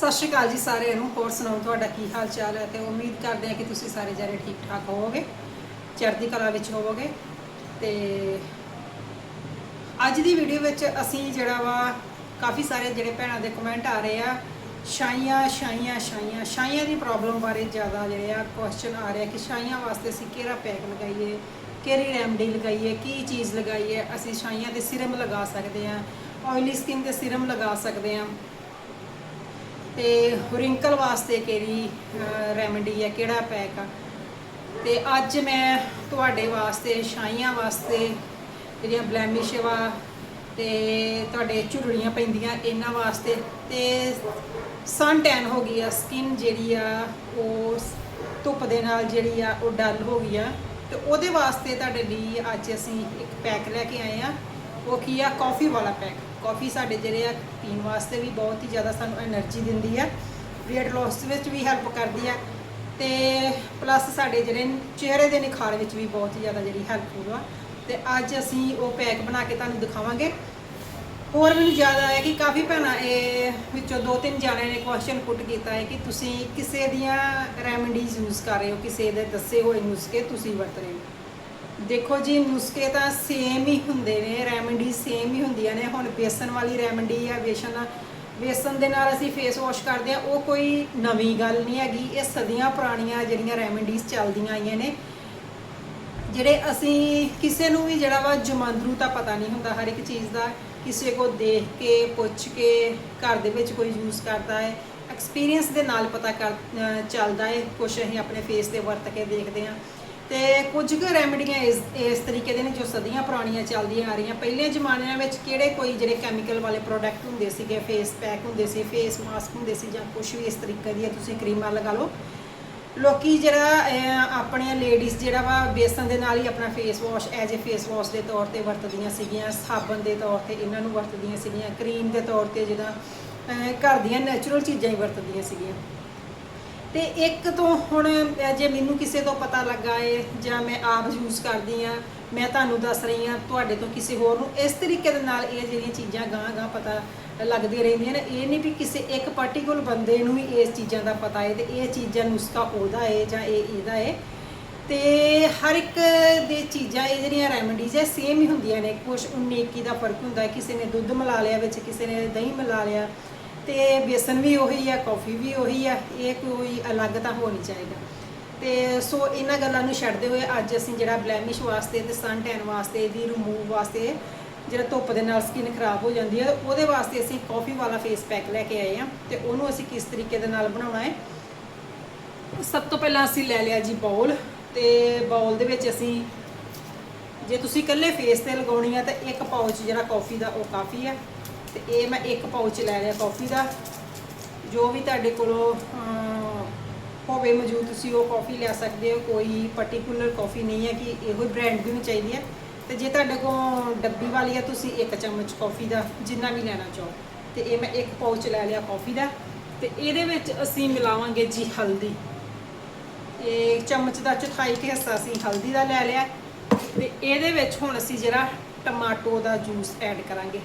ਸਤਿ ਸ਼੍ਰੀ ਅਕਾਲ ਜੀ ਸਾਰਿਆਂ ਨੂੰ। ਹੋਰ ਸੁਣਾਓ, ਤੁਹਾਡਾ ਕੀ ਹਾਲ ਚਾਲ ਹੈ? ਤੇ ਉਮੀਦ ਕਰਦੇ ਹਾਂ ਕਿ ਤੁਸੀਂ ਸਾਰੇ ਜਣੇ ਠੀਕ ਠਾਕ ਹੋਵੋਗੇ, ਚੜ੍ਹਦੀ ਕਲਾ ਵਿੱਚ ਹੋਵੋਗੇ। ਤੇ ਅੱਜ ਦੀ ਵੀਡੀਓ ਵਿੱਚ ਅਸੀਂ ਜਿਹੜਾ ਵਾ, ਕਾਫੀ ਸਾਰੇ ਜਿਹੜੇ ਭੈਣਾਂ ਦੇ ਕਮੈਂਟ ਆ ਰਹੇ ਆ ਛਾਈਆਂ ਛਾਈਆਂ ਛਾਈਆਂ ਛਾਈਆਂ ਦੀ ਪ੍ਰੋਬਲਮ ਬਾਰੇ ਜ਼ਿਆਦਾ ਜਿਹੜੇ ਆ ਕੁਐਸਚਨ ਆ ਰਿਹਾ ਕਿ ਛਾਈਆਂ ਵਾਸਤੇ ਅਸੀਂ ਕਿਹੜਾ ਪੈਕ ਲਗਾਈਏ, ਕਿਹੜੀ ਰੈਮਡੀ ਲਗਾਈਏ, ਕੀ ਚੀਜ਼ ਲਗਾਈਏ, ਅਸੀਂ ਛਾਈਆਂ ਦੇ ਸਿਰਮ ਲਗਾ ਸਕਦੇ ਆ ਆਇਲੀ ਸਕਿਨ ਦੇ ਸਿਰਮ ਲਗਾ ਸਕਦੇ ਆ ਤੇ ਰਿੰਕਲ ਵਾਸਤੇ ਕਿਹੜੀ ਰੈਮਡੀ ਹੈ, ਕਿਹੜਾ ਪੈਕ ਆ? ਤੇ ਅੱਜ ਮੈਂ ਤੁਹਾਡੇ ਵਾਸਤੇ ਛਾਈਆਂ ਵਾਸਤੇ ਜਿਹੜੀਆਂ ਬਲੈਮਿਸ਼ ਵਾ ਤੇ ਤੁਹਾਡੇ ਝੁਰੜੀਆਂ ਪੈਂਦੀਆਂ, ਇਹਨਾਂ ਵਾਸਤੇ ਤੇ ਸਨ ਟੈਨ ਹੋ ਗਈ ਆ ਸਕਿਨ ਜਿਹੜੀ ਆ, ਉਹ ਧੁੱਪ ਦੇ ਨਾਲ ਜਿਹੜੀ ਆ, ਉਹ ਡਲ ਹੋ ਗਈ ਆ। ਤੇ ਉਹਦੇ ਵਾਸਤੇ ਤੁਹਾਡੇ ਲਈ ਅੱਜ ਅਸੀਂ ਇੱਕ ਪੈਕ ਲੈ ਕੇ ਆਏ ਆ। ਉਹ ਕੀ ਆ? ਕਾਫੀ ਵਾਲਾ ਪੈਕ ਕਾਫੀ ਸਾਡੇ ਜਿਹੜੇ ਆ, ਪੀਣ ਵਾਸਤੇ ਵੀ ਬਹੁਤ ਹੀ ਜ਼ਿਆਦਾ ਸਾਨੂੰ એનર્ਜੀ ਦਿੰਦੀ ਆ। Weight loss ਵਿੱਚ ਵੀ ਹੈਲਪ ਕਰਦੀ ਆ। ਤੇ ਪਲੱਸ ਸਾਡੇ ਜਿਹੜੇ ਚਿਹਰੇ ਦੇ ਨਿਖਾਰ ਵਿੱਚ ਵੀ ਬਹੁਤ ਹੀ ਜ਼ਿਆਦਾ ਜਿਹੜੀ ਹੈਲਪਫੁਲ ਆ ਤੇ ਅੱਜ ਅਸੀਂ ਉਹ ਪੈਕ ਬਣਾ ਕੇ ਤੁਹਾਨੂੰ ਦਿਖਾਵਾਂਗੇ। ਹੋਰ ਮੈਨੂੰ ਜ਼ਿਆਦਾ ਆਇਆ ਕਿ ਕਾਫੀ ਭੈਣਾਂ ਇਹ ਵਿੱਚੋਂ ਦੋ ਤਿੰਨ ਜਾਣਿਆਂ ਨੇ ਕੁਐਸਚਨ ਪੁੱਟ ਕੀਤਾ ਹੈ ਕਿ ਤੁਸੀਂ ਕਿਸੇ ਦੀਆਂ ਰੈਮਡੀਜ਼ ਯੂਜ਼ ਕਰ ਰਹੇ ਹੋ? ਕਿਸੇ ਦੇ ਦੱਸੇ ਹੋਏ ਨੁਸਖੇ ਤੁਸੀਂ ਵਰਤ ਰਹੇ ਹੋ? ਦੇਖੋ ਜੀ, ਨੁਸਖੇ ਤਾਂ ਸੇਮ ਹੀ ਹੁੰਦੇ ਨੇ ਰੈਮਡੀ ਸੇਮ ਹੀ ਹੁੰਦੀਆਂ ਨੇ। ਹੁਣ ਬੇਸਨ ਵਾਲੀ ਰੈਮਡੀ ਆ ਬੇਸਨ ਬੇਸਨ ਦੇ ਨਾਲ ਅਸੀਂ ਫੇਸ ਵਾਸ਼ ਕਰਦੇ ਆ ਉਹ ਕੋਈ ਨਵੀਂ ਗੱਲ ਨਹੀਂ ਹੈਗੀ। ਇਹ ਸਦੀਆਂ ਪੁਰਾਣੀਆਂ ਜਿਹੜੀਆਂ ਰੈਮਡੀਜ਼ ਚੱਲਦੀਆਂ ਆਈਆਂ ਨੇ। ਜਿਹੜੇ ਅਸੀਂ ਕਿਸੇ ਨੂੰ ਵੀ ਜਿਹੜਾ ਵਾ ਜਮਾਂਦਰੂ ਤਾਂ ਪਤਾ ਨਹੀਂ ਹੁੰਦਾ ਹਰ ਇੱਕ ਚੀਜ਼ ਦਾ। ਕਿਸੇ ਕੋ ਦੇਖ ਕੇ, ਪੁੱਛ ਕੇ ਘਰ ਦੇ ਵਿੱਚ ਕੋਈ ਯੂਜ਼ ਕਰਦਾ ਹੈ। ਐਕਸਪੀਰੀਅੰਸ ਦੇ ਨਾਲ ਪਤਾ ਕਰ ਚੱਲਦਾ ਹੈ। ਕੁਝ ਅਸੀਂ ਆਪਣੇ ਫੇਸ ਤੇ ਵਰਤ ਕੇ ਦੇਖਦੇ ਹਾਂ। ਤੇ ਕੁਝ ਕੁ ਰੈਮਡੀਆਂ ਇਸ ਇਸ ਤਰੀਕੇ ਦੇ ਨੇ ਜੋ ਸਦੀਆਂ ਪੁਰਾਣੀਆਂ ਚੱਲਦੀਆਂ ਆ ਰਹੀਆਂ। ਪਹਿਲੇ ਜ਼ਮਾਨਿਆਂ ਵਿੱਚ ਕਿਹੜੇ ਕੋਈ ਜਿਹੜੇ ਕੈਮੀਕਲ ਵਾਲੇ ਪ੍ਰੋਡਕਟ ਹੁੰਦੇ ਸੀਗੇ ਫੇਸ ਪੈਕ ਹੁੰਦੇ ਸੀ ਫੇਸ ਮਾਸਕ ਹੁੰਦੇ ਸੀ ਜਾਂ ਕੁਝ ਵੀ ਇਸ ਤਰੀਕੇ ਦੀਆਂ ਤੁਸੀਂ ਕਰੀਮਾਂ ਲਗਾ ਲਓ। ਲੋਕੀ ਜਿਹੜਾ ਅਹ, ਆਪਣੀਆਂ ਲੇਡੀਜ਼ ਜਿਹੜਾ ਵਾ ਬੇਸਨ ਦੇ ਨਾਲ ਹੀ ਆਪਣਾ face wash as a face wash ਦੇ ਤੌਰ ਤੇ ਵਰਤਦੀਆਂ ਸੀਗੀਆਂ ਸਾਬਣ ਦੇ ਤੌਰ ਤੇ ਇਹਨਾਂ ਨੂੰ ਵਰਤਦੀਆਂ ਸੀਗੀਆਂ ਕਰੀਮ ਦੇ ਤੌਰ ਤੇ ਜਿਹਦਾ ਘਰ ਦੀਆਂ ਨੈਚੁਰਲ ਚੀਜ਼ਾਂ ਹੀ ਵਰਤਦੀਆਂ ਸੀਗੀਆਂ। ਤੇ ਇੱਕ ਤੋਂ ਹੁਣ ਜੇ ਮੈਨੂੰ ਕਿਸੇ ਤੋਂ ਪਤਾ ਲੱਗਾ ਏ, ਜਾਂ ਮੈਂ ਆਪ ਯੂਜ਼ ਕਰਦੀ ਆ, ਮੈਂ ਤੁਹਾਨੂੰ ਦੱਸ ਰਹੀ ਆ, ਤੁਹਾਡੇ ਤੋਂ ਕਿਸੇ ਹੋਰ ਨੂੰ, ਇਸ ਤਰੀਕੇ ਦੇ ਨਾਲ ਇਹ ਜਿਹੜੀਆਂ ਚੀਜ਼ਾਂ ਗਾਂ ਗਾਂ ਪਤਾ ਲੱਗਦੀਆਂ ਰਹਿੰਦੀਆਂ ਨੇ, ਇਹ ਨਹੀਂ ਵੀ ਕਿਸੇ ਇੱਕ ਪਾਰਟਿਕੂਲਰ ਬੰਦੇ ਨੂੰ ਵੀ ਇਸ ਚੀਜ਼ਾਂ ਦਾ ਪਤਾ ਏ, ਤੇ ਇਹ ਚੀਜ਼ਾਂ ਨੁਸਖਾ ਉਹਦਾ ਏ, ਜਾਂ ਇਹ ਇਹਦਾ ਏ। ਤੇ ਹਰ ਇੱਕ ਦੇ ਚੀਜ਼ਾਂ, ਇਹ ਜਿਹੜੀਆਂ ਰੈਮਡੀਜ਼ ਹੈ ਸੇਮ ਹੀ ਹੁੰਦੀਆਂ ਨੇ। ਕੁਝ 19 21 ਦਾ ਫ਼ਰਕ ਹੁੰਦਾ, ਕਿਸੇ ਨੇ ਦੁੱਧ ਮਿਲਾ ਲਿਆ ਵਿੱਚ, ਕਿਸੇ ਨੇ ਦਹੀਂ ਮਿਲਾ ਲਿਆ ਤੇ ਬੇਸਨ ਵੀ ਉਹੀ ਆ, ਕਾਫੀ ਵੀ ਉਹੀ ਆ, ਇਹ ਕੋਈ ਅਲੱਗ ਤਾਂ ਹੋ ਨਹੀਂ ਚਾਹੀਦਾ। ਤੇ ਸੋ ਇਹਨਾਂ ਗੱਲਾਂ ਨੂੰ ਛੱਡਦੇ ਹੋਏ ਅੱਜ ਅਸੀਂ ਜਿਹੜਾ ਬਲੈਮਿਸ਼ ਵਾਸਤੇ ਤੇ ਸਨ ਟੈਨ ਵਾਸਤੇ, ਇਹਦੀ ਰਿਮੂਵ ਵਾਸਤੇ ਜਿਹੜਾ ਧੁੱਪ ਦੇ ਨਾਲ ਸਕਿਨ ਖਰਾਬ ਹੋ ਜਾਂਦੀ ਹੈ ਉਹਦੇ ਵਾਸਤੇ ਅਸੀਂ ਕਾਫੀ ਵਾਲਾ ਫੇਸ ਪੈਕ ਲੈ ਕੇ ਆਏ ਆ ਤੇ ਉਹਨੂੰ ਅਸੀਂ ਕਿਸ ਤਰੀਕੇ ਦੇ ਨਾਲ ਬਣਾਉਣਾ ਹੈ? ਸਭ ਤੋਂ ਪਹਿਲਾਂ ਅਸੀਂ ਲੈ ਲਿਆ ਜੀ ਬਾਉਲ ਤੇ ਬਾਉਲ ਦੇ ਵਿੱਚ ਅਸੀਂ ਜੇ ਤੁਸੀਂ ਇਕੱਲੇ ਫੇਸ ਤੇ ਲਗਾਉਣੀ ਆ ਤਾਂ ਇੱਕ ਪਾਊਚ ਜਿਹੜਾ ਕਾਫੀ ਦਾ ਉਹ ਕਾਫੀ ਆ। ਤੇ ਇਹ ਮੈਂ ਇੱਕ ਪਾਊਚ ਲੈ ਲਿਆ ਕਾਫੀ ਦਾ। ਜੋ ਵੀ ਤੁਹਾਡੇ ਕੋਲੋਂ ਹੋਵੇ ਮੌਜੂਦ, ਤੁਸੀਂ ਉਹ ਕਾਫੀ ਲੈ ਸਕਦੇ ਹੋ। ਕੋਈ ਪਾਰਟਿਕੂਲਰ ਕਾਫੀ ਨਹੀਂ ਹੈ ਕਿ ਇਹੋ ਹੀ ਬ੍ਰਾਂਡ ਦੀ ਹੋਣੀ ਚਾਹੀਦੀ ਹੈ। ਤੇ ਜੇ ਤੁਹਾਡੇ ਕੋਲ ਡੱਬੀ ਵਾਲੀ ਆ ਤੁਸੀਂ ਇੱਕ ਚਮਚ ਕਾਫੀ ਦਾ ਜਿੰਨਾ ਵੀ ਲੈਣਾ ਚਾਹੋ। ਤੇ ਇਹ ਮੈਂ ਇੱਕ ਪਾਊਚ ਲੈ ਲਿਆ ਕਾਫੀ ਦਾ। ਤੇ ਇਹਦੇ ਵਿੱਚ ਅਸੀਂ ਮਿਲਾਵਾਂਗੇ ਜੀ ਹਲਦੀ। ਇਹ ਚਮਚ ਦਾ ਚੌਥਾਈ ਕੁ ਹਿੱਸਾ ਅਸੀਂ ਹਲਦੀ ਦਾ ਲੈ ਲਿਆ। ਤੇ ਇਹਦੇ ਵਿੱਚ ਹੁਣ ਅਸੀਂ ਜਿਹੜਾ ਟਮਾਟੋ ਦਾ ਜੂਸ ਐਡ ਕਰਾਂਗੇ।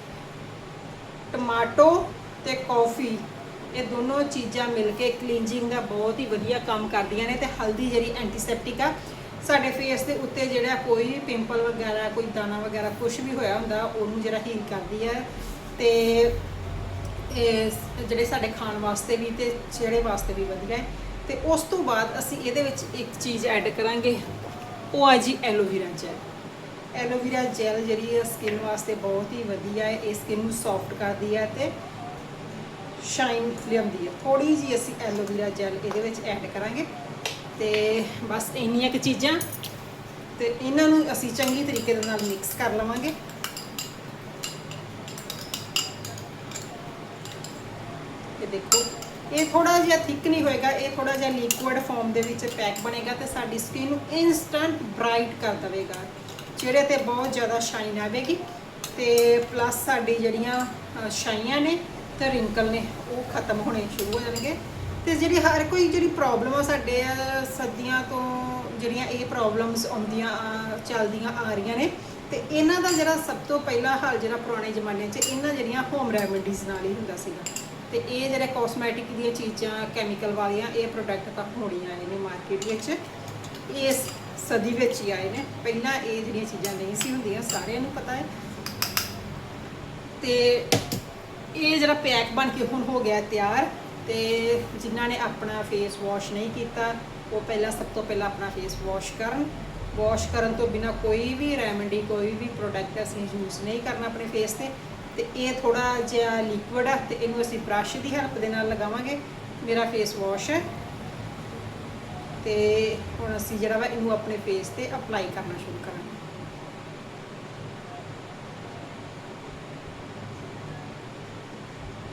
ਟਮਾਟੋ ਤੇ ਕੌਫੀ, ਇਹ ਦੋਨੋਂ ਚੀਜ਼ਾਂ ਮਿਲ ਕੇ ਕਲੀਨਜਿੰਗ ਦਾ ਬਹੁਤ ਹੀ ਵਧੀਆ ਕੰਮ ਕਰਦੀਆਂ ਨੇ ਤੇ ਹਲਦੀ ਜਿਹੜੀ ਐਂਟੀਸੈਪਟਿਕ ਆ, ਸਾਡੇ ਫੇਸ ਦੇ ਉੱਤੇ ਜਿਹੜਾ ਕੋਈ ਵੀ ਪਿੰਪਲ ਵਗੈਰਾ, ਕੋਈ ਦਾਣਾ ਵਗੈਰਾ ਕੁਝ ਵੀ ਹੋਇਆ ਹੁੰਦਾ, ਉਹਨੂੰ ਜਿਹੜਾ ਹੀਲ ਕਰਦੀ ਹੈ ਤੇ ਇਹ ਜਿਹੜੇ ਸਾਡੇ ਖਾਣ ਵਾਸਤੇ ਵੀ ਤੇ ਚਿਹਰੇ ਵਾਸਤੇ ਵੀ ਵਧੀਆ ਹੈ। ਤੇ ਉਸ ਤੋਂ ਬਾਅਦ ਅਸੀਂ ਇਹਦੇ ਵਿੱਚ ਇੱਕ ਚੀਜ਼ ਐਡ ਕਰਾਂਗੇ, ਉਹ ਆ ਜੀ ਐਲੋਵੀਰਾ ਜੈਲ ਐਲੋਵੀਰਾ ਜੈਲ ਜਿਹੜੀ ਹੈ ਸਕਿਨ ਵਾਸਤੇ ਬਹੁਤ ਹੀ ਵਧੀਆ ਹੈ, ਇਹ ਸਕਿਨ ਨੂੰ ਸੌਫਟ ਕਰਦੀ ਹੈ ਤੇ ਸ਼ਾਈਨ ਲਿਆਉਂਦੀ ਹੈ। ਥੋੜੀ ਜੀ ਅਸੀਂ ਐਲੋਵੀਰਾ ਜੈਲ ਇਹਦੇ ਵਿੱਚ ਐਡ ਕਰਾਂਗੇ। ਤੇ ਬਸ ਇੰਨੀਆਂ ਕੁ ਚੀਜ਼ਾਂ ਤੇ ਇਹਨਾਂ ਨੂੰ ਅਸੀਂ ਚੰਗੀ ਤਰੀਕੇ ਦੇ ਨਾਲ ਮਿਕਸ ਕਰ ਲਵਾਂਗੇ। ਇਹ ਦੇਖੋ, ਇਹ ਥੋੜਾ ਜਿਹਾ ਥਿਕ ਨਹੀਂ ਹੋਏਗਾ, ਇਹ ਥੋੜਾ ਜਿਹਾ ਲਿਕੁਇਡ ਫਾਰਮ ਦੇ ਵਿੱਚ ਪੈਕ ਬਣੇਗਾ ਤੇ ਸਾਡੀ ਸਕਿਨ ਨੂੰ ਇਨਸਟੈਂਟ ਬ੍ਰਾਈਟ ਕਰ ਦੇਵੇਗਾ। ਚਿਹਰੇ ਤੇ ਬਹੁਤ ਜ਼ਿਆਦਾ ਸ਼ਾਈਨ ਆਵੇਗੀ ਤੇ ਪਲੱਸ ਸਾਡੀ ਜਿਹੜੀਆਂ ਸ਼ਾਈਆਂ ਨੇ ਤੇ ਰਿੰਕਲ ਨੇ ਉਹ ਖਤਮ ਹੋਣੇ ਸ਼ੁਰੂ ਹੋ ਜਾਣਗੇ। ਤੇ ਜਿਹੜੀ ਹਰ ਕੋਈ ਜਿਹੜੀ ਪ੍ਰੋਬਲਮ ਆ ਸਾਡੇ ਅ, ਸਦੀਆਂ ਤੋਂ ਜਿਹੜੀਆਂ ਇਹ ਪ੍ਰੋਬਲਮਸ ਆਉਂਦੀਆਂ ਚੱਲਦੀਆਂ ਆ ਰਹੀਆਂ ਨੇ ਤੇ ਇਹਨਾਂ ਦਾ ਜਿਹੜਾ ਸਭ ਤੋਂ ਪਹਿਲਾ ਹੱਲ ਜਿਹੜਾ ਪੁਰਾਣੇ ਜ਼ਮਾਨੇ 'ਚ ਇਹਨਾਂ ਜਿਹੜੀਆਂ ਹੋਮ ਰੈਮਡੀਜ਼ ਨਾਲ ਹੀ ਹੁੰਦਾ ਸੀਗਾ। ਤੇ ਇਹ ਜਿਹੜੇ ਕਾਸਮੈਟਿਕ ਦੀਆਂ ਚੀਜ਼ਾਂ ਕੈਮੀਕਲ ਵਾਲੀਆਂ ਇਹ ਪ੍ਰੋਡਕਟ ਤਾਂ ਹੋਣੀਆਂ ਨੇ ਮਾਰਕੀਟ ਵਿੱਚ। ਇਸ ਸਦੀ ਵਿੱਚ ਹੀ ਆਏ ਨੇ। ਪਹਿਲਾਂ ਇਹ ਜਿਹੜੀਆਂ ਚੀਜ਼ਾਂ ਨਹੀਂ ਸੀ ਹੁੰਦੀਆਂ, ਸਾਰਿਆਂ ਨੂੰ ਪਤਾ ਹੈ। ਤੇ ਇਹ ਜਿਹੜਾ ਪੈਕ ਬਣ ਕੇ ਹੁਣ ਹੋ ਗਿਆ ਤਿਆਰ, ਤੇ ਜਿਨ੍ਹਾਂ ਨੇ ਆਪਣਾ ਫੇਸ ਵਾਸ਼ ਨਹੀਂ ਕੀਤਾ, ਉਹ ਪਹਿਲਾਂ ਸਭ ਤੋਂ ਪਹਿਲਾਂ ਆਪਣਾ ਫੇਸ ਵਾਸ਼ ਕਰਨ। ਵਾਸ਼ ਕਰਨ ਤੋਂ ਬਿਨਾ ਕੋਈ ਵੀ ਰੈਮਡੀ ਕੋਈ ਵੀ ਪ੍ਰੋਡਕਟ ਅਸੀਂ ਯੂਜ਼ ਨਹੀਂ ਕਰਨਾ ਆਪਣੇ ਫੇਸ ਤੇ। ਤੇ ਇਹ ਥੋੜਾ ਜਿਹਾ ਲਿਕੁਇਡ ਆ, ਤੇ ਇਹਨੂੰ ਅਸੀਂ ਬ੍ਰਸ਼ ਦੀ ਹੈਲਪ ਦੇ ਨਾਲ ਲਗਾਵਾਂਗੇ। ਮੇਰਾ ਫੇਸ ਵਾਸ਼ ਹੈ। ਤੇ ਹੁਣ ਅਸੀਂ ਜਿਹੜਾ ਵਾ ਇਹਨੂੰ ਆਪਣੇ ਫੇਸ ਤੇ ਅਪਲਾਈ ਕਰਨਾ ਸ਼ੁਰੂ ਕਰਾਂਗੇ।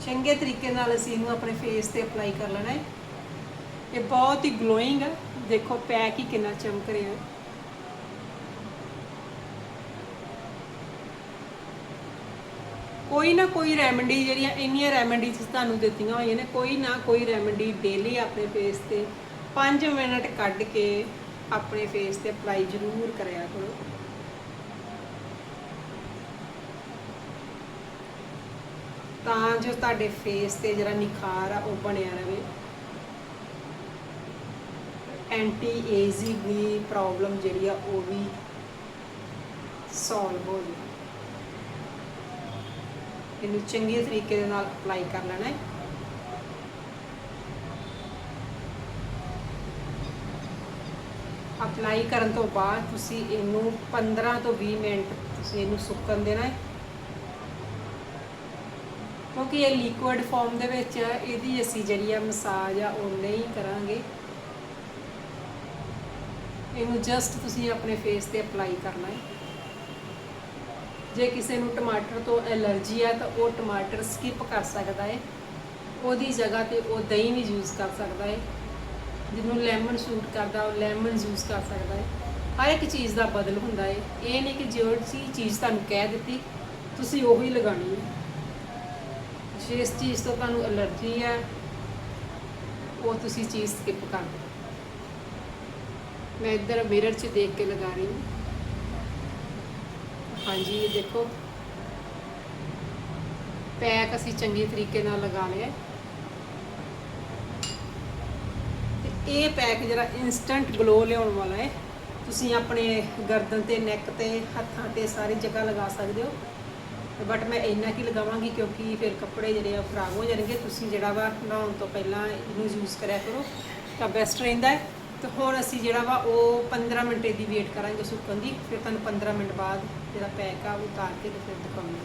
ਚੰਗੇ ਤਰੀਕੇ ਨਾਲ ਅਸੀਂ ਇਹਨੂੰ ਆਪਣੇ ਫੇਸ ਤੇ ਅਪਲਾਈ ਕਰ ਲੈਣਾ ਹੈ। ਇਹ ਬਹੁਤ ਹੀ ਗਲੋਇੰਗ ਹੈ ਦੇਖੋ ਪੈਕ ਹੀ ਕਿੰਨਾ ਚਮਕ ਰਿਹਾ ਹੈ। ਕੋਈ ਨਾ ਕੋਈ ਰੈਮੇਡੀ ਜਿਹੜੀਆਂ ਇੰਨੀਆਂ ਰੈਮੇਡੀਜ਼ ਤੁਹਾਨੂੰ ਦਿੱਤੀਆਂ ਹੋਈਆਂ ਨੇ, ਕੋਈ ਨਾ ਕੋਈ ਰੈਮੇਡੀ ਡੇਲੀ ਆਪਣੇ ਫੇਸ ਤੇ 5 ਮਿੰਟ ਕੱਢ ਕੇ ਆਪਣੇ ਫੇਸ ਤੇ ਅਪਲਾਈ ਜ਼ਰੂਰ ਕਰਿਆ ਕਰੋ। ਤਾਂ ਜੋ ਤੁਹਾਡੇ ਫੇਸ ਤੇ ਜਿਹੜਾ ਨਿਖਾਰ ਆ, ਉਹ ਬਣਿਆ ਰਹੇ। ਐਂਟੀ ਏਜ਼ਿੰਗ ਦੀ ਪ੍ਰੋਬਲਮ ਜਿਹੜੀ ਆ, ਉਹ ਵੀ ਸੋਲਵ ਹੋ ਜਾਵੇ ਇਹਨੂੰ ਚੰਗੇ ਤਰੀਕੇ ਦੇ ਨਾਲ ਅਪਲਾਈ ਕਰ ਲੈਣਾ ਹੈ। ਅਪਲਾਈ ਕਰਨ ਤੋਂ ਬਾਅਦ ਤੁਸੀਂ ਇਹਨੂੰ 15 ਤੋਂ 20 ਮਿੰਟ ਤੁਸੀਂ ਇਹਨੂੰ ਸੁੱਕਣ ਦੇਣਾ ਹੈ। ਕਿਉਂਕਿ ਇਹ ਲਿਕੁਇਡ ਫਾਰਮ ਦੇ ਵਿੱਚ ਆ, ਇਹਦੀ ਅਸੀਂ ਜਿਹੜੀ ਆ ਮਸਾਜ ਆ, ਉਹ ਨਹੀਂ ਕਰਾਂਗੇ। ਇਹਨੂੰ ਜਸਟ ਤੁਸੀਂ ਆਪਣੇ ਫੇਸ ਤੇ ਅਪਲਾਈ ਕਰਨਾ ਹੈ। ਜੇ ਕਿਸੇ ਨੂੰ ਟਮਾਟਰ ਤੋਂ ਐਲਰਜੀ ਹੈ ਤਾਂ ਉਹ ਟਮਾਟਰ ਸਕਿਪ ਕਰ ਸਕਦਾ ਹੈ। ਉਹਦੀ ਜਗ੍ਹਾ ਤੇ ਉਹ ਦਹੀਂ ਵੀ ਯੂਜ਼ ਕਰ ਸਕਦਾ ਹੈ। ਜਿਹਨੂੰ ਲੈਮਨ ਸੂਟ ਕਰਦਾ, ਉਹ ਲੈਮਨ ਜੂਸ ਕਰ ਸਕਦਾ ਹੈ। ਹਰ ਇੱਕ ਚੀਜ਼ ਦਾ ਬਦਲ ਹੁੰਦਾ ਹੈ। ਇਹ ਨਹੀਂ ਕਿ ਜਿਹੜੀ ਚੀਜ਼ ਤੁਹਾਨੂੰ ਕਹਿ ਦਿੱਤੀ, ਤੁਸੀਂ ਉਹੀ ਲਗਾਣੀ ਹੈ। ਜਿਸ ਚੀਜ਼ ਤੋਂ ਤੁਹਾਨੂੰ ਅਲਰਜੀ ਹੈ, ਉਹ ਤੁਸੀਂ ਚੀਜ਼ ਸਕਿਪ ਕਰ ਦਿਓ। ਮੈਂ ਇੱਧਰ ਮਿਰਰ 'ਚ ਦੇਖ ਕੇ ਲਗਾ ਰਹੀ ਹਾਂ। ਹਾਂਜੀ, ਇਹ ਦੇਖੋ। ਪੈਕ ਅਸੀਂ ਚੰਗੇ ਤਰੀਕੇ ਨਾਲ ਲਗਾ ਲਿਆ ਹੈ। ਤੇ ਇਹ ਪੈਕ ਜਿਹੜਾ ਇਨਸਟੈਂਟ ਗਲੋ ਲਿਆਉਣ ਵਾਲਾ ਹੈ, ਤੁਸੀਂ ਆਪਣੇ ਗਰਦਨ ਤੇ ਨੈਕ ਤੇ, ਹੱਥਾਂ ਤੇ ਸਾਰੀ ਜਗ੍ਹਾ ਲਗਾ ਸਕਦੇ ਹੋ। ਬਟ ਮੈਂ ਇੰਨਾ ਕੀ ਲਗਾਵਾਂਗੀ ਕਿਉਂਕਿ ਫਿਰ ਕੱਪੜੇ ਜਿਹੜੇ ਆ ਉਹ ਖਰਾਬ ਹੋ ਜਾਣਗੇ। ਤੁਸੀਂ ਜਿਹੜਾ ਵਾ ਨਹਾਉਣ ਤੋਂ ਪਹਿਲਾਂ ਇਹਨੂੰ ਯੂਜ਼ ਕਰਿਆ ਕਰੋ, ਤਾਂ ਬੈਸਟ ਰਹਿੰਦਾ ਹੈ। ਤੇ ਹੁਣ ਅਸੀਂ ਜਿਹੜਾ ਵਾ ਉਹ 15 ਮਿੰਟ ਦੀ ਵੇਟ ਕਰਾਂਗੇ ਸੁੱਕਣ ਦੀ, ਫਿਰ ਤੁਹਾਨੂੰ 15 ਮਿੰਟ ਬਾਅਦ ਜਿਹੜਾ ਪੈਕ ਆ ਉਹ ਉਤਾਰ ਕੇ ਤੇ ਫਿਰ ਦਿਖਾਉਂਗੇ।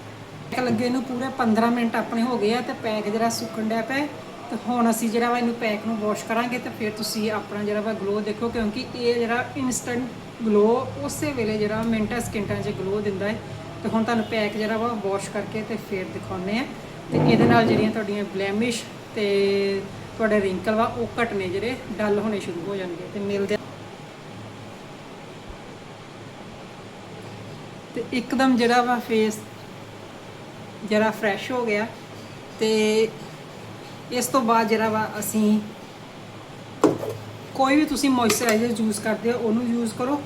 ਪੈਕ ਲੱਗੇ ਨੂੰ ਪੂਰੇ 15 ਮਿੰਟ ਆਪਣੇ ਹੋ ਗਏ ਆ ਤੇ ਪੈਕ ਜਿਹੜਾ ਸੁੱਕਣ ਡਿਆ ਪਿਆ ਤੇ ਹੁਣ ਅਸੀਂ ਜਿਹੜਾ ਵਾ ਇਹਨੂੰ ਪੈਕ ਨੂੰ ਵਾਸ਼ ਕਰਾਂਗੇ ਤੇ ਫਿਰ ਤੁਸੀਂ ਆਪਣਾ ਜਿਹੜਾ ਵਾ ਗਲੋ ਦੇਖੋ, ਕਿਉਂਕਿ ਇਹ ਜਿਹੜਾ ਇਨਸਟੈਂਟ ਗਲੋ ਉਸੇ ਵੇਲੇ ਜਿਹੜਾ ਮਿੰਟਾਂ ਸਕਿੰਟਾਂ 'ਚ ਗਲੋ ਦਿੰਦਾ ਹੈ ਤੇ ਹੁਣ ਤੁਹਾਨੂੰ ਪੈਕ ਜਿਹੜਾ ਵਾ ਵਾਸ਼ ਕਰਕੇ ਤੇ ਫਿਰ ਦਿਖਾਉਂਦੇ ਆ ਤੇ ਇਹਦੇ ਨਾਲ ਜਿਹੜੀਆਂ ਤੁਹਾਡੀਆਂ ਬਲੈਮਿਸ਼ ਤੇ ਤੁਹਾਡੇ ਰਿੰਕਲ ਵਾ, ਉਹ ਘਟਨੇ ਜਿਹੜੇ ਡੱਲ ਹੋਣੇ ਸ਼ੁਰੂ ਹੋ ਜਾਣਗੇ ਤੇ ਮਿਲਦੇ ਆ। ਤੇ ਇੱਕਦਮ ਜਿਹੜਾ ਵਾ ਫੇਸ ਜਿਹੜਾ ਫਰੈਸ਼ ਹੋ ਗਿਆ ਤੇ ਇਸ ਤੋਂ ਬਾਅਦ ਜਿਹੜਾ ਵਾ ਅਸੀਂ ਕੋਈ ਵੀ ਤੁਸੀਂ ਮੋਇਸਚਰਾਈਜ਼ਰ ਯੂਜ਼ ਕਰਦੇ ਹੋ, ਉਹਨੂੰ ਯੂਜ਼ ਕਰੋ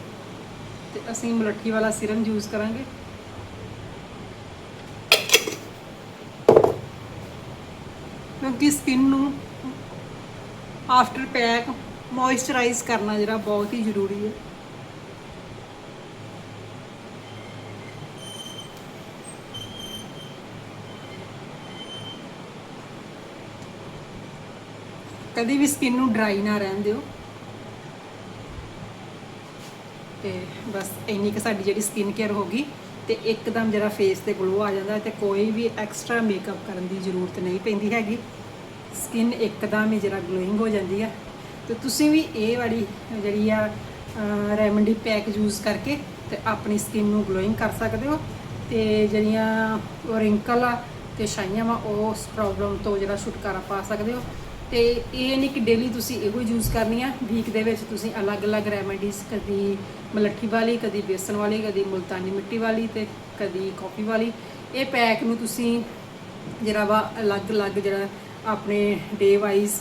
ਤੇ ਅਸੀਂ ਮਲੱਠੀ ਵਾਲਾ ਸਿਰਮ ਯੂਜ਼ ਕਰਾਂਗੇ। ਕਿਉਂਕਿ ਸਕਿਨ ਨੂੰ ਆਫਟਰ ਪੈਕ ਮੋਇਸਚਰਾਈਜ਼ ਕਰਨਾ ਜਿਹੜਾ ਬਹੁਤ ਹੀ ਜ਼ਰੂਰੀ ਹੈ। ਕਦੀ ਵੀ ਸਕਿਨ ਨੂੰ ਡਰਾਈ ਨਾ ਰਹਿਣ ਦਿਓ। ਤੇ ਬਸ ਇੰਨੀ ਕਿ ਸਾਡੀ ਜਿਹੜੀ ਸਕਿਨ ਕੇਅਰ ਹੋ ਗਈ ਤੇ ਇੱਕਦਮ ਜਿਹੜਾ ਫੇਸ ਤੇ ਗਲੋ ਆ ਜਾਂਦਾ ਹੈ ਤੇ ਕੋਈ ਵੀ ਐਕਸਟਰਾ ਮੇਕਅਪ ਕਰਨ ਦੀ ਜ਼ਰੂਰਤ ਨਹੀਂ ਪੈਂਦੀ ਹੈਗੀ। ਸਕਿਨ ਇੱਕਦਮ ਹੀ ਜਿਹੜਾ ਗਲੋਇੰਗ ਹੋ ਜਾਂਦੀ ਹੈ ਤੇ ਤੁਸੀਂ ਵੀ ਇਹ ਵਾਲੀ ਜਿਹੜੀ ਆ ਰੈਮੰਡੀ ਪੈਕ ਯੂਜ਼ ਕਰਕੇ ਤੇ ਆਪਣੀ ਸਕਿਨ ਨੂੰ ਗਲੋਇੰਗ ਕਰ ਸਕਦੇ ਹੋ। ਤੇ ਜਿਹੜੀਆਂ ਰਿੰਕਲ ਆ ਤੇ ਛਾਈਆਂ ਵਾ ਉਸ ਪ੍ਰੋਬਲਮ ਤੋਂ ਜਿਹੜਾ ਛੁਟਕਾਰਾ ਪਾ ਸਕਦੇ ਹੋ। ਤੇ ਇਹ ਨਹੀਂ ਕਿ ਡੇਲੀ ਤੁਸੀਂ ਇਹੋ ਯੂਜ਼ ਕਰਨੀ ਆ। ਵੀਕ ਦੇ ਵਿੱਚ ਤੁਸੀਂ ਅਲੱਗ-ਅਲੱਗ ਰੈਮੇਡੀਜ਼ ਕਦੀ ਮਲੱਠੀ ਵਾਲੀ, ਕਦੀ ਬੇਸਨ ਵਾਲੀ, ਕਦੀ ਮੁਲਤਾਨੀ ਮਿੱਟੀ ਵਾਲੀ ਤੇ ਕਦੀ ਕਾਫੀ ਵਾਲੀ। ਇਹ ਪੈਕ ਨੂੰ ਤੁਸੀਂ ਜਿਹੜਾ ਵਾ ਅਲੱਗ-ਅਲੱਗ ਜਿਹੜਾ ਆਪਣੇ ਡੇ ਵਾਈਜ਼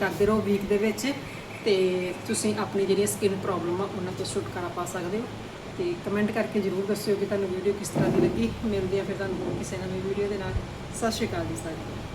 ਕਰਦੇ ਰਹੋ ਵੀਕ ਦੇ ਵਿੱਚ ਤੇ ਤੁਸੀਂ ਆਪਣੀ ਜਿਹੜੀ ਸਕਿਨ ਪ੍ਰੋਬਲਮ ਆ, ਉਹਨਾਂ ਤੋਂ ਛੁਟਕਾਰਾ ਪਾ ਸਕਦੇ ਹੋ। ਤੇ ਕਮੈਂਟ ਕਰਕੇ ਜਰੂਰ ਦੱਸਿਓ ਕਿ ਤੁਹਾਨੂੰ ਵੀਡੀਓ ਕਿਸ ਤਰ੍ਹਾਂ ਦੀ ਲੱਗੀ। ਮਿਲਦੇ ਆ ਫਿਰ ਤੁਹਾਨੂੰ ਹੋਰ ਕਿਸੇ ਨਵੀਂ ਵੀਡੀਓ ਦੇ ਨਾਲ। ਸਤਿ ਸ਼੍ਰੀ ਅਕਾਲ ਜੀ ਸਾਰਿਆਂ ਨੂੰ।